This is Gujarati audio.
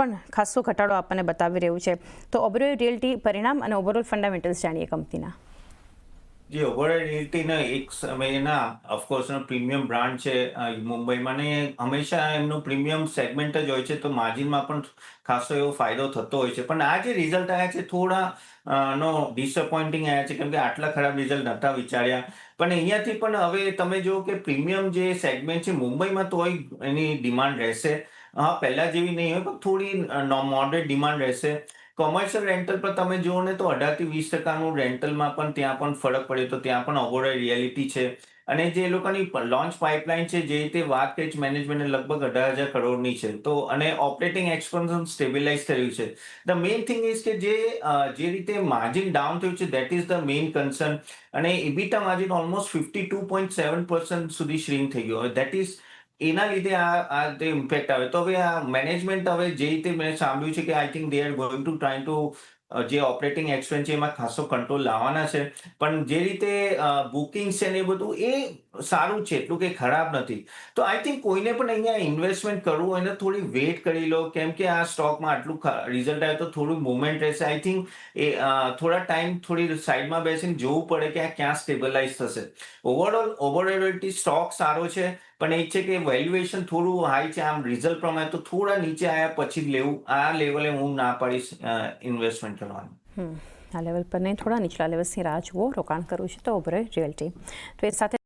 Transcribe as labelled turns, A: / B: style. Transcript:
A: પણ ખાસો ઘટાડો આપણને બતાવી રહ્યું છે. તો ઓબરોય રિયલ્ટી પરિણામ અને ઓવરઓલ ફંડામેન્ટલ્સ જાણીએ કંપનીના.
B: જે ઓવરઓલ રિયલ્ટીના એક સમયના ઓફકોર્સ પ્રીમિયમ બ્રાન્ડ છે મુંબઈમાં ને હંમેશા એમનું પ્રીમિયમ સેગમેન્ટ જ હોય છે, તો માર્જિનમાં પણ ખાસો એવો ફાયદો થતો હોય છે. પણ આ જે રિઝલ્ટ આવ્યા છે, થોડા નો ડિસઅપોઇન્ટિંગ આવ્યા છે, કેમ કે આટલા ખરાબ રિઝલ્ટ નહોતા વિચાર્યા. પણ અહીંયાથી પણ હવે તમે જુઓ કે પ્રીમિયમ જે સેગમેન્ટ છે, મુંબઈમાં તોય એની ડિમાન્ડ રહેશે. હા, પહેલા જેવી નહીં હોય, પણ થોડી મોડરેટ ડિમાન્ડ રહેશે. કોમર્શિયલ રેન્ટલ પર તમે જુઓ ને તો અઢારથી વીસ ટકાનું રેન્ટલમાં પણ ત્યાં પણ ફરક પડે તો ત્યાં પણ અવોર્ડ રિયાલિટી છે. અને જે લોકોની લોન્ચ પાઇપલાઇન છે, જે રીતે વાત કરી મેનેજમેન્ટ લગભગ અઢાર હજાર કરોડની છે. તો, અને ઓપરેટિંગ એક્સપેન્સન સ્ટેબિલાઇઝ થયું છે. ધ મેઇન થિંગ ઇઝ કે જે જે રીતે માર્જિન ડાઉન થયું છે that is the main concern અને EBITA margin almost fifty two point seven percent સુધી શ્રીંગ થઈ ગયો. દેટ ઇઝ એના લીધે આ આ તે ઇમ્પેક્ટ આવે. તો હવે આ મેનેજમેન્ટ હવે જે રીતે મેં સાંભળ્યું છે કે I think they are going to try to જે ઓપરેટિંગ એક્સપેન્સ છે એમાં ખાસો કંટ્રોલ લાવવાના છે. પણ જે રીતે બુકિંગ છે ને એ બધું, એ સારું છે, એટલું કંઈ ખરાબ નથી. તો આઈ થિંક કોઈને પણ અહીંયા ઇન્વેસ્ટમેન્ટ કરવું હોય ને, થોડી વેઇટ કરી લો. કેમ કે આ સ્ટોકમાં આટલું રિઝલ્ટ આવે તો થોડું મુવમેન્ટ રહેશે. આઈ થિંક એ થોડા ટાઈમ થોડી સાઈડમાં બેસીને જોવું પડે કે આ ક્યાં સ્ટેબલાઇઝ થશે. ઓવરઓલ ઓવરઓલિટી સ્ટોક સારો છે, પણ એ છે કે વેલ્યુએશન થોડું હાઈ છે. આમ રિઝલ્ટ પ્રમાણે તો થોડા નીચે આવ્યા પછી લેવું, આ લેવલે હું ના પાડીશ ઇન્વેસ્ટમેન્ટ કરવાનું
A: આ લેવલ પર નહીં થોડા નીચલા લેવલ્સની રાહ જુઓ રોકાણ કરવું છે તો ઓબરે રિયલ્ટી તો એ સાથે